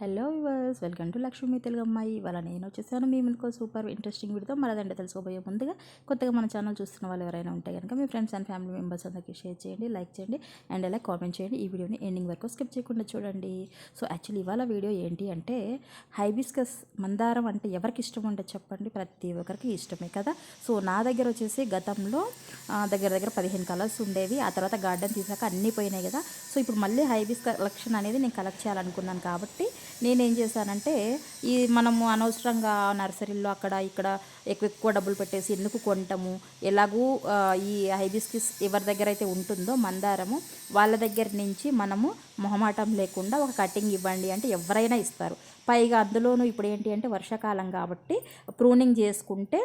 Hello viewers welcome to Lakshmi Telugu అమ్మాయి ఇవాళ నేను వచ్చేసాను మీ ముందుకు సూపర్ ఇంట్రెస్టింగ్ వీడితో మరదండి తెలుసుకోబోయే ముందుగా కొత్తగా మన ఛానల్ చూస్తున్న వాళ్ళు ఎవరైనా ఉంటే కనుక మీ ఫ్రెండ్స్ అండ్ ఫ్యామిలీ మెంబర్స్ అందరికీ షేర్ చేయండి లైక్ చేయండి అండ్ అలా కామెంట్ చేయండి. ఈ వీడియోని ఎండింగ్ వరకు స్కిప్ చేయకుండా చూడండి. సో యాక్చువల్లీ ఇవాళ వీడియో ఏంటి అంటే హైబిస్కస్ మందారం అంటే ఎవరికి ఇష్టం ఉండదు చెప్పండి. ప్రతి ఒక్కరికి ఇష్టమే కదా. సో నా దగ్గర వచ్చేసి గతంలో దగ్గర దగ్గర పదిహేను కలర్స్ ఉండేవి. ఆ తర్వాత గార్డెన్ తీసాక అన్నీ పోయినాయి కదా. సో ఇప్పుడు మళ్ళీ హైబిస్ కలెక్షన్ అనేది నేను కలెక్ట్ చేయాలనుకున్నాను కాబట్టి నేనేం చేశానంటే ఈ మనము అనవసరంగా నర్సరీలో అక్కడ ఇక్కడ ఎక్కువ ఎక్కువ డబ్బులు పెట్టేసి ఎందుకు కొంటాము? ఎలాగూ ఈ హైబిస్కిస్ ఎవరి దగ్గర అయితే ఉంటుందో మందారము వాళ్ళ దగ్గర నుంచి మనము మొహమాటం లేకుండా ఒక కటింగ్ ఇవ్వండి అంటే ఎవరైనా ఇస్తారు. పైగా అందులోనూ ఇప్పుడు ఏంటి అంటే వర్షాకాలం కాబట్టి ప్రూనింగ్ చేసుకుంటే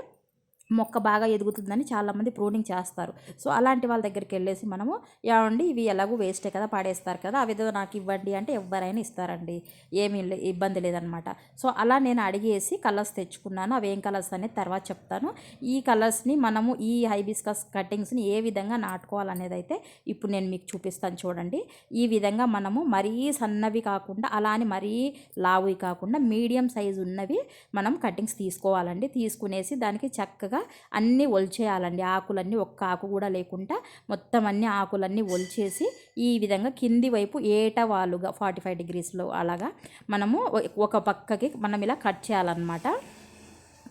మొక్క బాగా ఎదుగుతుందని చాలామంది ప్రూనింగ్ చేస్తారు. సో అలాంటి వాళ్ళ దగ్గరికి వెళ్ళేసి మనము ఏమండి ఇవి ఎలాగో వేస్టే కదా పాడేస్తారు కదా ఆ విధంగా నాకు ఇవ్వండి అంటే ఎవరైనా ఇస్తారండి. ఏమీ లే- ఇబ్బంది లేదనమాట. సో అలా నేను అడిగేసి కలర్స్ తెచ్చుకున్నాను. అవి ఏం కలర్స్ అనేది తర్వాత చెప్తాను. ఈ కలర్స్ని మనము ఈ హైబిస్కస్ కటింగ్స్ని ఏ విధంగా నాటుకోవాలనేది అయితే ఇప్పుడు నేను మీకు చూపిస్తాను చూడండి. ఈ విధంగా మనము మరీ సన్నవి కాకుండా అలా అని మరీ లావువి కాకుండా మీడియం సైజు ఉన్నవి మనం కటింగ్స్ తీసుకోవాలండి. తీసుకునేసి దానికి చక్కగా అన్నీ ఒలిచేయాలండి. ఆకులన్నీ ఒక్క ఆకు కూడా లేకుండా మొత్తం అన్ని ఆకులన్నీ ఒలిచేసి ఈ విధంగా కింది వైపు ఏటవాలుగా ఫార్టీ ఫైవ్ డిగ్రీస్లో అలాగా మనము ఒక పక్కకి మనం ఇలా కట్ చేయాలన్నమాట.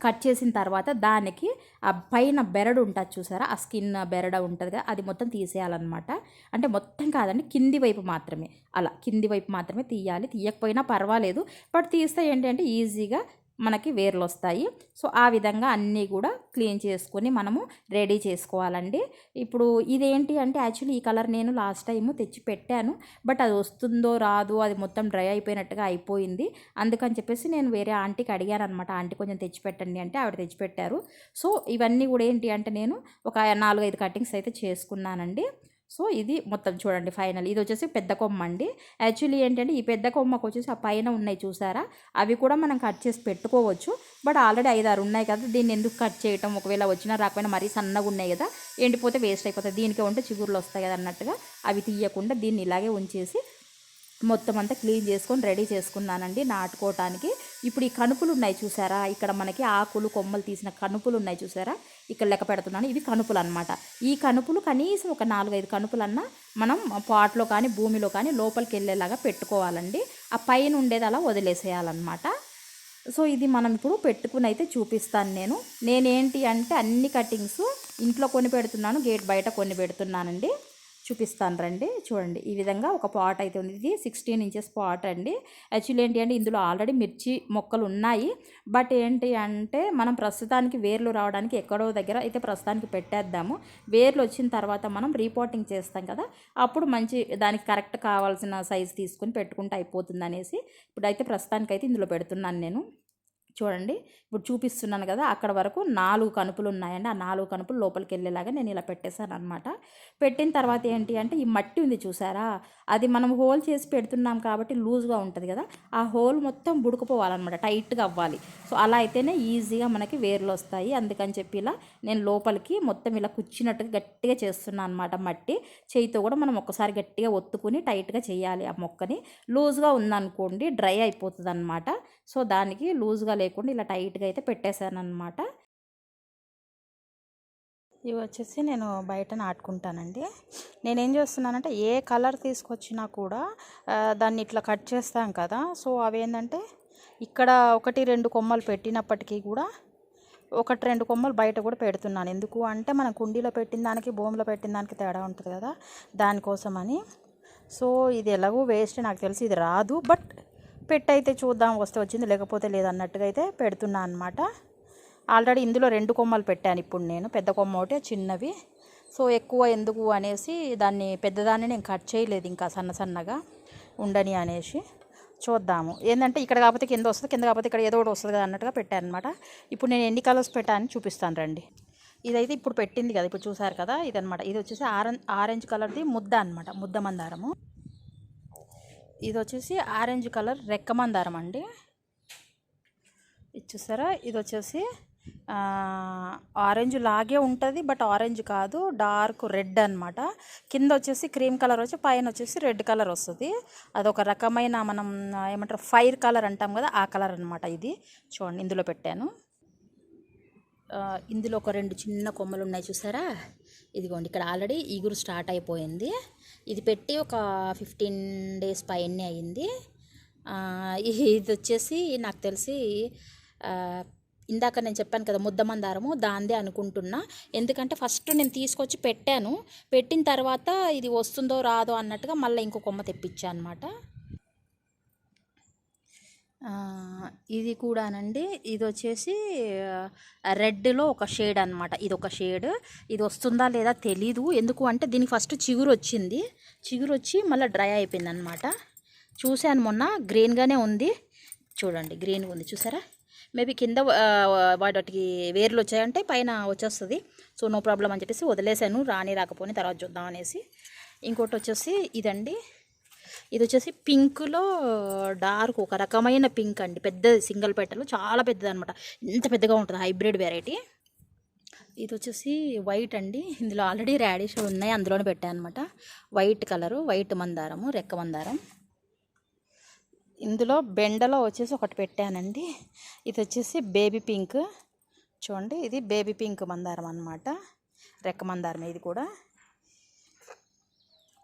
కట్ చేసిన తర్వాత దానికి ఆ పైన బెరడు ఉంటుంది చూసారా? ఆ స్కిన్ బెరడ ఉంటుంది కదా అది మొత్తం తీసేయాలన్నమాట. అంటే మొత్తం కాదండి కింది వైపు మాత్రమే. అలా కింది వైపు మాత్రమే తీయాలి. తీయకపోయినా పర్వాలేదు. బట్ తీస్తే ఏంటంటే ఈజీగా మనకి వేర్లు వస్తాయి సో ఆ విధంగా అన్నీ కూడా క్లీన్ చేసుకొని మనము రెడీ చేసుకోవాలండి. ఇప్పుడు ఇదేంటి అంటే యాక్చువల్లీ ఈ కలర్ నేను లాస్ట్ టైం తెచ్చి పెట్టాను. బట్ అది వస్తుందో రాదు అది మొత్తం డ్రై అయిపోయినట్టుగా అయిపోయింది. అందుకని చెప్పేసి నేను వేరే ఆంటీకి అడిగాను అనమాట ఆంటీ కొంచెం తెచ్చిపెట్టండి అంటే ఆవిడ తెచ్చిపెట్టారు సో ఇవన్నీ కూడా ఏంటి అంటే నేను ఒక నాలుగైదు కటింగ్స్ అయితే చేసుకున్నానండి. సో ఇది మొత్తం చూడండి ఫైనల్. ఇది వచ్చేసి పెద్ద కొమ్మ అండి. యాక్చువల్లీ ఏంటంటే ఈ పెద్ద కొమ్మకు వచ్చేసి ఆ పైన ఉన్నాయి చూసారా? అవి కూడా మనం కట్ చేసి పెట్టుకోవచ్చు. బట్ ఆల్రెడీ ఐదు ఆరు ఉన్నాయి కదా దీన్ని ఎందుకు కట్ చేయటం? ఒకవేళ వచ్చినా రాకపోయినా మరీ సన్నగా ఉన్నాయి కదా ఎండిపోతే వేస్ట్ అయిపోతుంది దీనికి ఉంటే చిగురులు వస్తాయి కదా అన్నట్టుగా అవి తీయకుండా దీన్ని ఇలాగే ఉంచేసి మొత్తం అంతా క్లీన్ చేసుకొని రెడీ చేసుకున్నానండి నాటుకోవటానికి. ఇప్పుడు ఈ కణుపులు ఉన్నాయి చూసారా? ఇక్కడ మనకి ఆకులు కొమ్మలు తీసిన కనుపులు ఉన్నాయి చూసారా? ఇక్కడ లెక్క పెడుతున్నాను. ఇవి కణుపులు అనమాట ఈ కణుపులు కనీసం ఒక నాలుగైదు కనుపులన్నా మనం పాట్లో కానీ భూమిలో కానీ లోపలికి వెళ్ళేలాగా పెట్టుకోవాలండి. ఆ పైన ఉండేది అలా వదిలేసేయాలన్నమాట. సో ఇది మనం ఇప్పుడు పెట్టుకుని అయితే చూపిస్తాను నేను. నేనేంటి అంటే అన్ని కటింగ్స్ ఇంట్లో కొని పెడుతున్నాను గేట్ బయట కొన్ని పెడుతున్నానండి. చూపిస్తాను రండి. చూడండి ఈ విధంగా ఒక పాట్ అయితే ఉంది. ఇది సిక్స్టీన్ ఇంచెస్ పాట్ అండి. యాక్చువల్లీ ఏంటి అంటే ఇందులో ఆల్రెడీ మిర్చి మొక్కలు ఉన్నాయి. బట్ ఏంటి అంటే మనం ప్రస్తుతానికి వేర్లు రావడానికి ఎక్కడో దగ్గర అయితే ప్రస్తుతానికి పెట్టేద్దాము. వేర్లు వచ్చిన తర్వాత మనం రీపోర్టింగ్ చేస్తాం కదా అప్పుడు మంచి దానికి కరెక్ట్ కావాల్సిన సైజ్ తీసుకుని పెట్టుకుంటే అయిపోతుంది అనేసి ఇప్పుడైతే ప్రస్తుతానికి అయితే ఇందులో పెడుతున్నాను నేను. చూడండి. ఇప్పుడు చూపిస్తున్నాను కదా అక్కడ వరకు నాలుగు కనుపులు ఉన్నాయండి. ఆ నాలుగు కనుపులు లోపలికి వెళ్ళేలాగా నేను ఇలా పెట్టేశాను అనమాట పెట్టిన తర్వాత ఏంటి అంటే ఈ మట్టి ఉంది చూసారా? అది మనం హోల్ చేసి పెడుతున్నాం కాబట్టి లూజ్గా ఉంటుంది కదా ఆ హోల్ మొత్తం బుడుకుపోవాలన్నమాట టైట్గా అవ్వాలి. సో అలా అయితేనే ఈజీగా మనకి వేర్లు వస్తాయి. అందుకని చెప్పి ఇలా నేను లోపలికి మొత్తం ఇలా కుచ్చినట్టుగా గట్టిగా చేస్తున్నాను అనమాట మట్టి. చేయితో కూడా మనం ఒక్కసారి గట్టిగా ఒత్తుకుని టైట్గా చేయాలి ఆ మొక్కని. లూజ్గా ఉందనుకోండి డ్రై అయిపోతుంది అనమాట సో దానికి లూజ్గా లేకుండా ఇలా టైట్గా అయితే పెట్టేశాను అనమాట ఇవి వచ్చేసి నేను బయట నాటుకుంటానండి. నేనేం చేస్తున్నానంటే ఏ కలర్ తీసుకొచ్చినా కూడా దాన్ని ఇట్లా కట్ చేస్తాం కదా సో అవేంటంటే ఇక్కడ ఒకటి రెండు కొమ్మలు పెట్టినప్పటికీ కూడా ఒకటి రెండు కొమ్మలు బయట కూడా పెడుతున్నాను. ఎందుకు అంటే మనం కుండీలో పెట్టిన దానికి భూమిలో పెట్టిన దానికి తేడా ఉంటుంది కదా దానికోసమని. సో ఇది ఎలాగో వేస్ట్ నాకు తెలిసి ఇది రాదు బట్ పెట్టయితే చూద్దాం వస్తే వచ్చింది లేకపోతే లేదన్నట్టుగా అయితే పెడుతున్నా అనమాట ఆల్రెడీ ఇందులో రెండు కొమ్మలు పెట్టాను ఇప్పుడు నేను పెద్ద కొమ్మ ఒకటి చిన్నవి. సో ఎక్కువ ఎందుకు అనేసి దాన్ని పెద్దదాన్ని నేను కట్ చేయలేదు ఇంకా సన్న సన్నగా ఉండని అనేసి చూద్దాము. ఏంటంటే ఇక్కడ కాకపోతే కింద వస్తుంది కింద కాకపోతే ఇక్కడ ఏదో ఒకటి వస్తుంది కదా అన్నట్టుగా పెట్టాను అనమాట ఇప్పుడు నేను ఎన్ని కలర్స్ పెట్టాను చూపిస్తాను రండి. ఇదైతే ఇప్పుడు పెట్టింది కదా ఇప్పుడు చూసారు కదా ఇదనమాట ఇది వచ్చేసి ఆరెంజ్ ఆరెంజ్ కలర్ది ముద్ద అనమాట ముద్ద మందారము. ఇది వచ్చేసి ఆరెంజ్ కలర్ రెక్క మందారం అండి. ఇది చూసారా? ఇది వచ్చేసి ఆరెంజ్ లాగే ఉంటుంది బట్ ఆరెంజ్ కాదు డార్క్ రెడ్ అన్నమాట. కింద వచ్చేసి క్రీమ్ కలర్ వచ్చి పైన వచ్చేసి రెడ్ కలర్ వస్తుంది. అదొక రకమైన మనం ఏమంటారు ఫైర్ కలర్ అంటాం కదా ఆ కలర్ అనమాట ఇది. చూడండి ఇందులో పెట్టాను. ఇందులో ఒక రెండు చిన్న కొమ్మలు ఉన్నాయి చూసారా? ఇదిగోండి ఇక్కడ ఆల్రెడీ ఈగురు స్టార్ట్ అయిపోయింది. ఇది పెట్టి ఒక ఫిఫ్టీన్ డేస్ పైనే అయింది. ఇది వచ్చేసి నాకు తెలిసి ఇందాక నేను చెప్పాను కదా ముద్ద మందారము దాందే అనుకుంటున్నా. ఎందుకంటే ఫస్ట్ నేను తీసుకొచ్చి పెట్టాను. పెట్టిన తర్వాత ఇది వస్తుందో రాదో అన్నట్టుగా మళ్ళీ ఇంకో కొమ్మ తెప్పించాను అనమాట ఆ, ఇది కూడానండి. ఇది వచ్చేసి రెడ్లో ఒక షేడ్ అనమాట ఇది ఒక షేడ్. ఇది వస్తుందా లేదా తెలీదు. ఎందుకు అంటే దీనికి ఫస్ట్ చిగురు వచ్చింది చిగురు వచ్చి మళ్ళీ డ్రై అయిపోయింది అనమాట చూశాను మొన్న. గ్రీన్గానే ఉంది. చూడండి గ్రీన్గా ఉంది. చూసారా? మేబీ కింద వాటికి వేర్లు వచ్చాయంటే పైన వచ్చేస్తుంది. సో నో ప్రాబ్లం అని చెప్పేసి వదిలేసాను రాని రాకపోని తర్వాత చూద్దాం అనేసి. ఇంకోటి వచ్చేసి ఇదండి. ఇది వచ్చేసి పింక్లో డార్క్ ఒక రకమైన పింక్ అండి. పెద్దది సింగిల్ పెట్టలు చాలా పెద్దది అనమాట ఇంత పెద్దగా ఉంటుంది హైబ్రిడ్ వెరైటీ. ఇది వచ్చేసి వైట్ అండి. ఇందులో ఆల్రెడీ ర్యాడిష్ ఉన్నాయి. అందులోనే పెట్టాను అనమాట వైట్ కలరు వైట్ మందారము రెక్క మందారం. ఇందులో బెండలో వచ్చేసి ఒకటి పెట్టానండి. ఇది వచ్చేసి బేబీ పింక్. చూడండి ఇది బేబీ పింక్ మందారం అన్నమాట. రెక్క మందారం ఇది కూడా.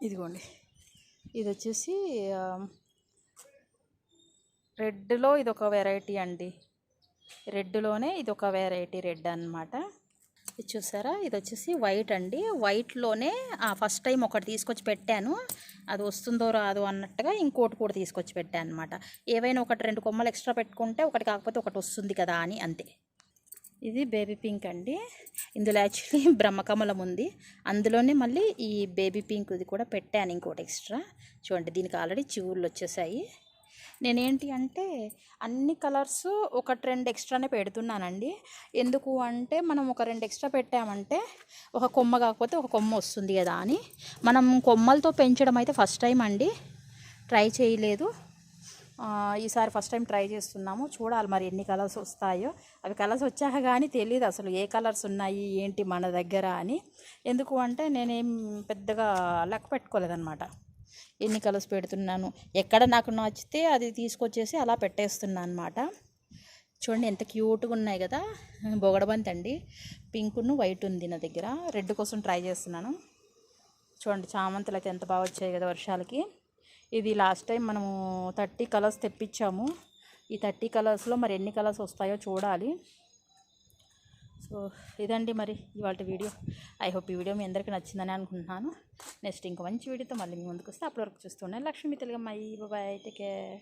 ఇదిగోండి. ఇది వచ్చేసి రెడ్లో ఇది ఒక వెరైటీ అండి. రెడ్లోనే ఇది ఒక వెరైటీ రెడ్ అన్నమాట. ఇది చూసారా? ఇది వచ్చేసి వైట్ అండి. వైట్లోనే ఫస్ట్ టైం ఒకటి తీసుకొచ్చి పెట్టాను. అది వస్తుందో రాదో అన్నట్టుగా ఇంకోటి కూడా తీసుకొచ్చి పెట్టాను అనమాట ఏవైనా ఒకటి రెండు కొమ్మలు ఎక్స్ట్రా పెట్టుకుంటే ఒకటి కాకపోతే ఒకటి వస్తుంది కదా అని అంతే. ఇది బేబీ పింక్ అండి. ఇందులో యాక్చువల్లీ బ్రహ్మకమలం ఉంది. అందులోనే మళ్ళీ ఈ బేబీ పింక్ ఇది కూడా పెట్టాను ఇంకోటి ఎక్స్ట్రా చూడండి దీనికి ఆల్రెడీ చివుళ్ళు వచ్చేసాయి. నేనేంటి అంటే అన్ని కలర్స్ ఒక రెండు ఎక్స్ట్రానే పెడుతున్నానండి. ఎందుకు అంటే మనం ఒక రెండు ఎక్స్ట్రా పెట్టామంటే ఒక కొమ్మ కాకపోతే ఒక కొమ్మ వస్తుంది కదా అని. మనం కొమ్మలతో పెంచడం అయితే ఫస్ట్ టైం అండి. ట్రై చేయలేదు. ఈసారి ఫస్ట్ టైం ట్రై చేస్తున్నాము. చూడాలి మరి ఎన్ని కలర్స్ వస్తాయో. అవి కలర్స్ వచ్చాక కానీ తెలియదు అసలు ఏ కలర్స్ ఉన్నాయి ఏంటి మన దగ్గర అని. ఎందుకు అంటే నేనేం పెద్దగా లెక్క పెట్టుకోలేదన్నమాట. ఎన్ని కలర్స్ పెడుతున్నాను ఎక్కడ నాకు నచ్చితే అది తీసుకొచ్చేసి అలా పెట్టేస్తున్నాను అనమాట చూడండి ఎంత క్యూట్గా ఉన్నాయి కదా. బొగడబంతి అండి. పింక్ను వైట్ ఉంది నా దగ్గర. రెడ్ కోసం ట్రై చేస్తున్నాను. చూడండి చామంతులు అయితే ఎంత బాగా వచ్చాయి కదా వర్షాలకి. ఇది లాస్ట్ టైం మనము థర్టీ కలర్స్ తెప్పించాము. ఈ థర్టీ కలర్స్లో మరి ఎన్ని కలర్స్ వస్తాయో చూడాలి. సో ఇదండి మరి ఇవాళ వీడియో ఐ హోప్ ఈ వీడియో మీ అందరికీ నచ్చిందని అనుకుంటున్నాను. నెక్స్ట్ ఇంకో మంచి వీడియోతో మళ్ళీ మీ ముందుకు వస్తే అప్పటి వరకు చూస్తున్నాను లక్ష్మీ తెలుగమ్మాయి బాబాయ్ టేక్ కేర్